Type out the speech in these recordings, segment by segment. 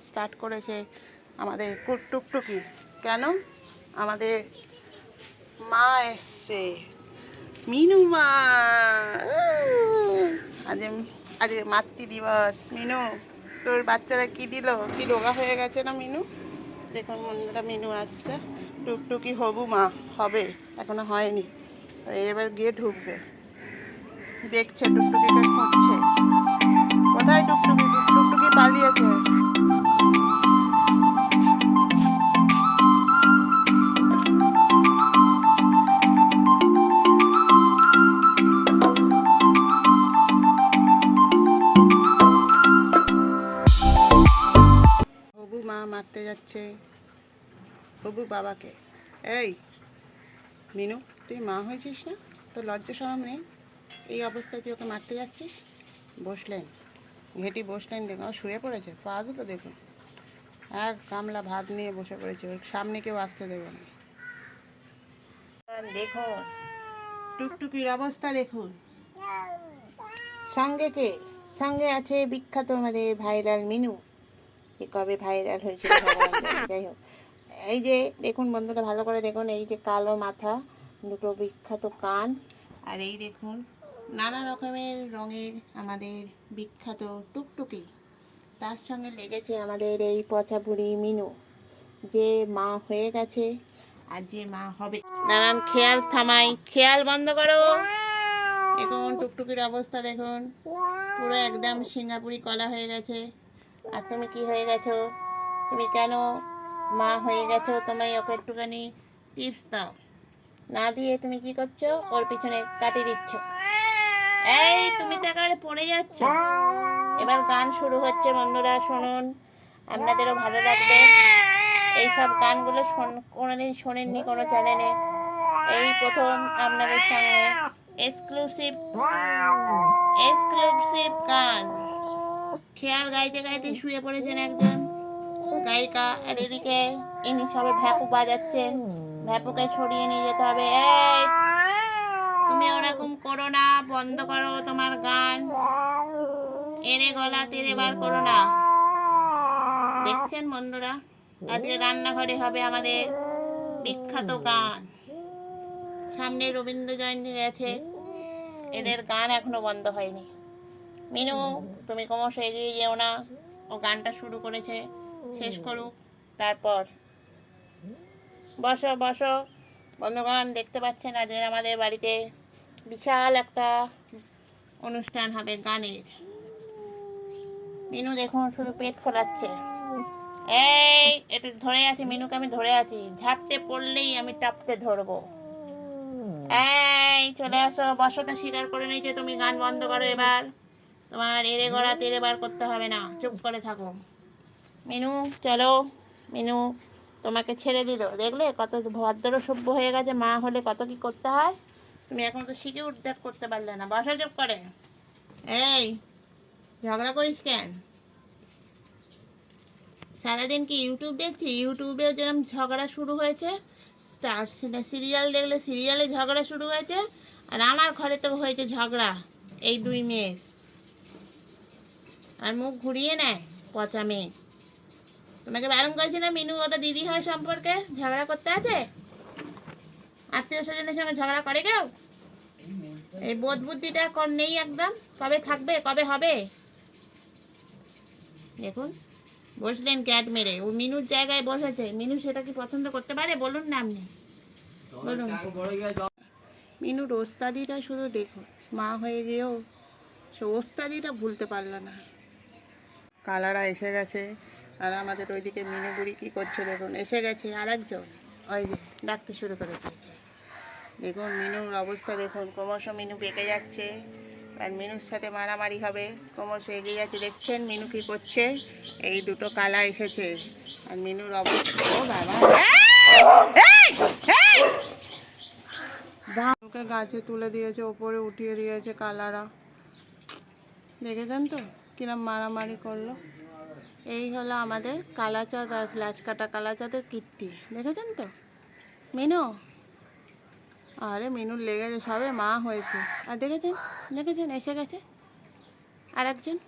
Start করেছে আমাদের টুকটুকি। কেন? আমাদের মা এসছে। মিনু মা। আজ আজ মাতৃ দিবস মিনু, তোর বাচ্চারা কি দিল? কি রোগা হয়ে গেছে না মিনু? দেখুন বন্ধুরা, মিনু আসছে। টুকটুকি হবু মা, হবে, এখনও হয়নি। এবার গিয়ে ঢুকবে। দেখছে টুকটুকিকে খুঁজছে। কোথায় টুকটুকি? টুকটুকি পালিয়েছে। মারতে যাচ্ছে। হবু বাবাকে। এই, মিনু, তুই মা হয়েছিস না? তোর লজ্জা সরম নেই? এই অবস্থায় তুই ওকে মারতে যাচ্ছিস? বসলেন। ঘেটি বসলেন দেখুন শুয়ে পড়েছে, পা দুটো দেখুন। এক গামলা ভাত নিয়ে বসে পড়েছে, ওর সামনে কেউ আসতে দেবে না। দেখুন, টুকটুকির অবস্থা দেখুন। সঙ্গে কে? সঙ্গে আছে বিখ্যাত আমাদের ভাইরাল মিনু। যে কবে ভাইরাল জানে। যাই হোক। এই যে, দেখুন বন্ধুরা, ভালো করে দেখুন, এই যে কালো মাথা, দুটো বিখ্যাত কান, আর এই দেখুন নানা রকমের রঙের আমাদের বিখ্যাত টুকটুকি। তার সঙ্গে লেগেছে আমাদের এই পচা বুড়ি মিনু। যে মা হয়ে গেছে আর যে মা হবে। নানান খেয়াল থামাই, খেয়াল বন্ধ করো। দেখুন, টুকটুকির অবস্থা দেখুন। পুরো একদম সিঙ্গাপুরি কলা হয়ে গেছে। আর তুমি কি হয়ে গেছো? তুমি কেন মা হয়ে গেছো? তোমায় ওকে একটুখানি টিপস দাও। না দিয়ে তুমি কি করছ? ওর পিছনে কাটিয়ে দিচ্ছ। এই, তুমি তো একেবারে পড়ে যাচ্ছ। এবার গান শুরু হচ্ছে বন্ধুরা, শুনুন। আপনাদেরও ভালো লাগবে। এইসব গানগুলো শোন, কোনোদিন শোনেননি কোনো চ্যানেলে। এই প্রথম আপনাদের সঙ্গে এক্সক্লুসিভ এক্সক্লুসিভ গান। খেয়াল গাইতে গাইতে শুয়ে পড়েছেন একজন গায়িকা, আর এদিকে ইনি সবে ভ্যাপু বাজাচ্ছেন। ভ্যাপুকে সরিয়ে নিয়ে যেতে হবে। এই তুমি ওরকম করো না, বন্ধ করো তোমার গান। এরে গলা তেরে বার করো না। দেখছেন বন্ধুরা, আজকে রান্নাঘরে হবে আমাদের বিখ্যাত গান। সামনে রবীন্দ্র জয়ন্তী গেছে, এদের গান এখনও বন্ধ হয়নি। মিনু, তুমি ক্রমশ এগিয়ে যেও না, ও গানটা শুরু করেছে, শেষ করুক, তারপর। বসো বসো। বন্ধুগণ, দেখতে পাচ্ছেন আজ আমাদের বাড়িতে বিশাল একটা অনুষ্ঠান হবে গানের। মিনু দেখুন, শুধু পেট ফোলাচ্ছে। এই, একটু ধরে আছি, মিনুকে আমি ধরে আছি। ঝাপটে পড়লেই আমি টাপতে ধরবো। এই, চলে আসো, বসতে স্বীকার করে নিয়েছে তুমি, গান বন্ধ করো এবার। তোমার এড়ে গড়া তেড়ে বার করতে হবে না, চুপ করে থাকো। মিনু, চলো, মিনু। তোমাকে ছেড়ে দিল। দেখলে কত ভদ্র সভ্য হয়ে গেছে, মা হলে কত কি করতে হয়? তুমি এখন তো শিখে উঠতে করতে পারলে না, বসা চুপ করে। এই, ঝগড়া করিস কেন? সারাদিন কি ইউটিউব দেখছি ইউটিউবেও যেরকম ঝগড়া শুরু হয়েছে, স্টার সিরিয়াল দেখলে সিরিয়ালে ঝগড়া শুরু হয়েছে, আর আমার ঘরে তো হয়েছে ঝগড়া, এই দুই মেয়ের। আর মুখ ঘুরিয়ে নেয়, পচা মেয়ে। তোমাকে বারণ করেছি না, মিনু ওটা দিদি হয় সম্পর্কে ঝগড়া করতে আছে? আত্মীয় স্বজনের সঙ্গে ঝগড়া করে কেউ? এই বোধ বুদ্ধিটা কর নেই একদম। কবে থাকবে, কবে হবে? দেখুন, বসলেন ক্যাট মেরে। ও মিনুর জায়গায় বসেছে। মিনু সেটা কি পছন্দ করতে পারে? বলুন না আপনি। বলুন। মিনুর ওস্তাদিটা শুধু দেখুন। মা হয়ে গিয়েও সে ওস্তাদিটা ভুলতে পারল না। কালারা এসে গেছে। আর আমাদের ওইদিকে মিনু বুড়ি কী করছে দেখুন এসে গেছে আর একজন ওই যে ডাকতে শুরু করে দিয়েছে। দেখুন মিনুর অবস্থা দেখুন ক্রমশ মিনু পেকে যাচ্ছে। আর মিনুর সাথে মারামারি হবে ক্রমশ এগিয়ে যাচ্ছে। দেখছেন মিনু কী করছে? এই দুটো কালা এসেছে। আর মিনুর অবস্থা বাবা। ধানকে গাছে তুলে দিয়েছে ওপরে উঠিয়ে দিয়েছে কালারা। দেখেছেন তো? কিরম মারামারি করল? এই হলো আমাদের কালাচাঁদ আর ফ্ল্যাচ কাটা কালাচাঁদের কীর্তি। দেখেছেন তো? মিনু? আরে মিনুর লেগেছে সবে মা হয়েছে। আর দেখেছেন? দেখেছেন? এসে গেছে? আর একজন?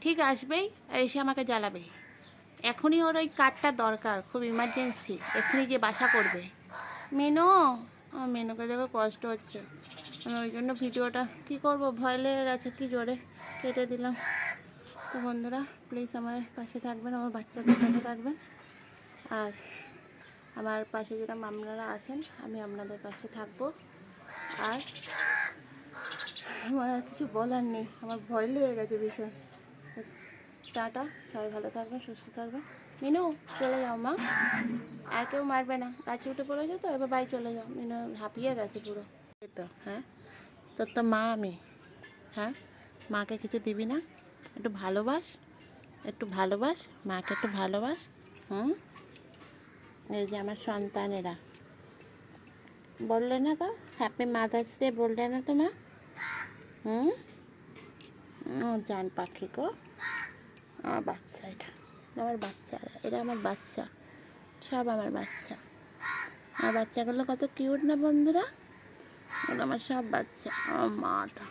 ঠিক আসবেই আর এসে আমাকে জ্বালাবে। এখনই ওর ওই কার্ডটা দরকার, খুব ইমার্জেন্সি এখনই গিয়ে বাসা করবে। মেনু? আমার মেনুকে দেখে কষ্ট হচ্ছে। আমি ওই জন্য ভিডিওটা কি করব? ভয় লেগে গেছে, কি জোরে কেটে দিলাম। তো বন্ধুরা প্লিজ আমার পাশে থাকবেন, আমার বাচ্চাদের পাশে থাকবেন। আর আমার পাশে যেরকম আপনারা আছেন, আমি আপনাদের পাশে থাকব। আর আমার আর কিছু বলার নেই, আমার ভয় লেগে গেছে ভীষণ। টাটা, সবাই ভালো থাকবেন, সুস্থ থাকবেন। মিনু, চলে যাও মা। আর কেউ মারবে না। গাছে উঠে পড়েছে তো, এবার বাড়ি চলে যাও। মিনু হাঁপিয়ে গেছে পুরো। তো হ্যাঁ? তোর তো মা আমি। হ্যাঁ? মাকে কিছু দিবি না? একটু ভালোবাস একটু ভালোবাস, মাকে একটু ভালোবাস, হুম? এই যে আমার সন্তানেরা। বললে না তো হ্যাপি মাদার্স ডে বললে না তো মা? হুম? জান পাখি গো। আমার বাচ্চা এটা, আমার বাচ্চা এটা আমার বাচ্চা, সব আমার বাচ্চা। আমার বাচ্চাগুলো কত কিউট না বন্ধুরা? আমার সব বাচ্চা, আমার মাটা